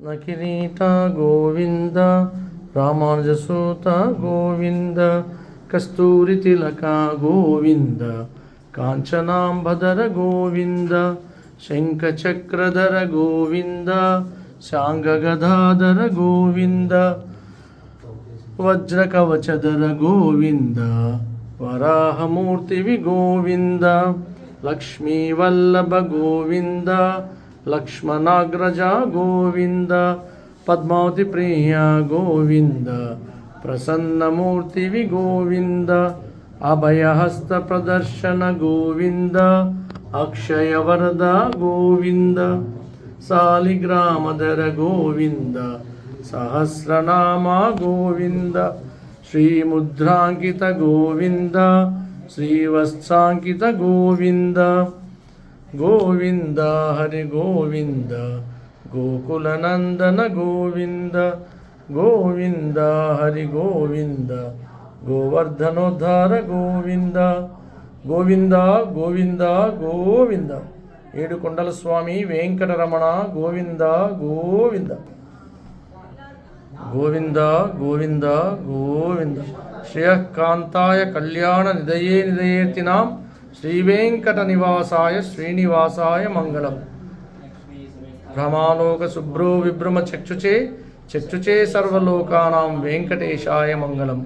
నకిరీట గోవింద రామానుజసూత గోవింద కస్తూరి తిలక గోవింద కాంచనాంబధర గోవింద శంఖచక్రధర గోవింద శాంగగదాధర గోవింద వజ్రకవచధర గోవింద వరాహమూర్తివి గోవింద లక్ష్మీవల్లభ గోవింద లక్ష్మణాగ్రజ గోవింద పద్మావతి ప్రియ గోవింద ప్రసన్నమూర్తివి గోవింద అభయహస్త ప్రదర్శన గోవింద అక్షయవరద గోవింద సాలిగ్రామధర గోవింద సహస్రనామ గోవింద శ్రీముద్రాంకిత గోవింద శ్రీవత్సాంకిత గోవింద గోవింద హరి గోవింద గోకులనందన గోవింద గోవింద హరి గోవింద గోవర్ధనోద్ధార గోవింద గోవింద గోవింద గోవింద. ఏడుకొండల స్వామి వెంకటరమణ గోవింద గోవింద. గోవింద గోవింద గోవింద. శ్రేయకాంతాయ కళ్యాణ నిదయే నిదయేతినాం శ్రీ వెంకట నివాసాయ శ్రీనివాసాయ మంగళం భ్రమాలోక శుభ్రో విభ్రమ చక్షుచే చక్షుచే సర్వలోకానాం వెంకటేశాయ మంగళం